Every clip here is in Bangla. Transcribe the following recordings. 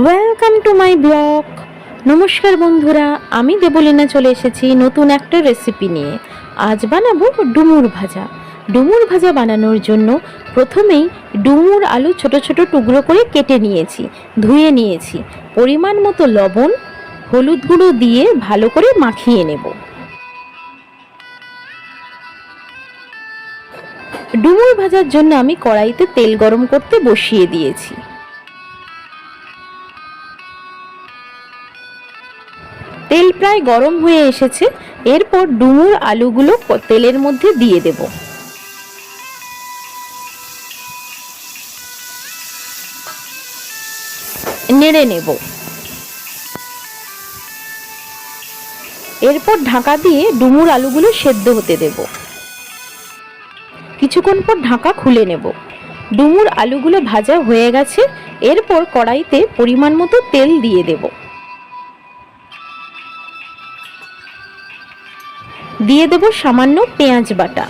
ওয়েলকাম টু মাই ব্লগ নমস্কার বন্ধুরা, আমি দেবলীনা চলে এসেছি নতুন একটা রেসিপি নিয়ে। আজ বানাবো ডুমুর ভাজা। ডুমুর ভাজা বানানোর জন্য প্রথমেই ডুমুর আলু ছোট ছোট টুকরো করে কেটে নিয়েছি, ধুয়ে নিয়েছি। পরিমাণ মতো লবণ, হলুদ গুঁড়ো দিয়ে ভালো করে মাখিয়ে নেব। ডুমুর ভাজার জন্য আমি কড়াইতে তেল গরম করতে বসিয়ে দিয়েছি। তেল প্রায় গরম হয়ে এসেছে, এরপর ডুমুর আলুগুলো তেলের মধ্যে দিয়ে দেব। নেড়ে নেব। এরপর ঢাকা দিয়ে ডুমুর আলুগুলো সেদ্ধ হতে দেব। কিছুক্ষণ পর ঢাকা খুলে নেব। ডুমুর আলুগুলো ভাজা হয়ে গেছে, এরপর কড়াইতে পরিমাণ মতো তেল দিয়ে দেবো। দিয়ে দেব সামান্য পেঁয়াজ বাটা।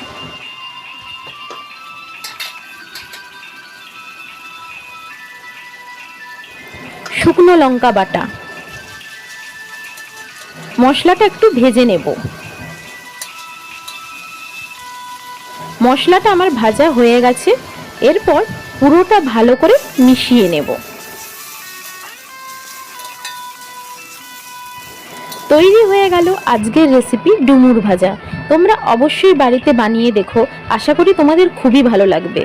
শুকনো লঙ্কা বাটা। মশলাটা একটু ভেজে নেব। মশলাটা আমার ভাজা হয়ে গেছে, এরপর পুরোটা ভালো করে মিশিয়ে নেব। তৈরি হয়ে গেল আজকের রেসিপি ডুমুর ভাজা। তোমরা অবশ্যই বাড়িতে বানিয়ে দেখো, আশা করি তোমাদের খুবই ভালো লাগবে।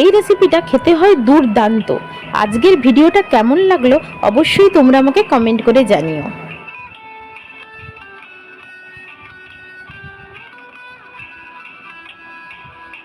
এই রেসিপিটা খেতে হয় দুর্দান্ত। আজকের ভিডিওটা কেমন লাগল অবশ্যই তোমরা আমাকে কমেন্ট করে জানিও।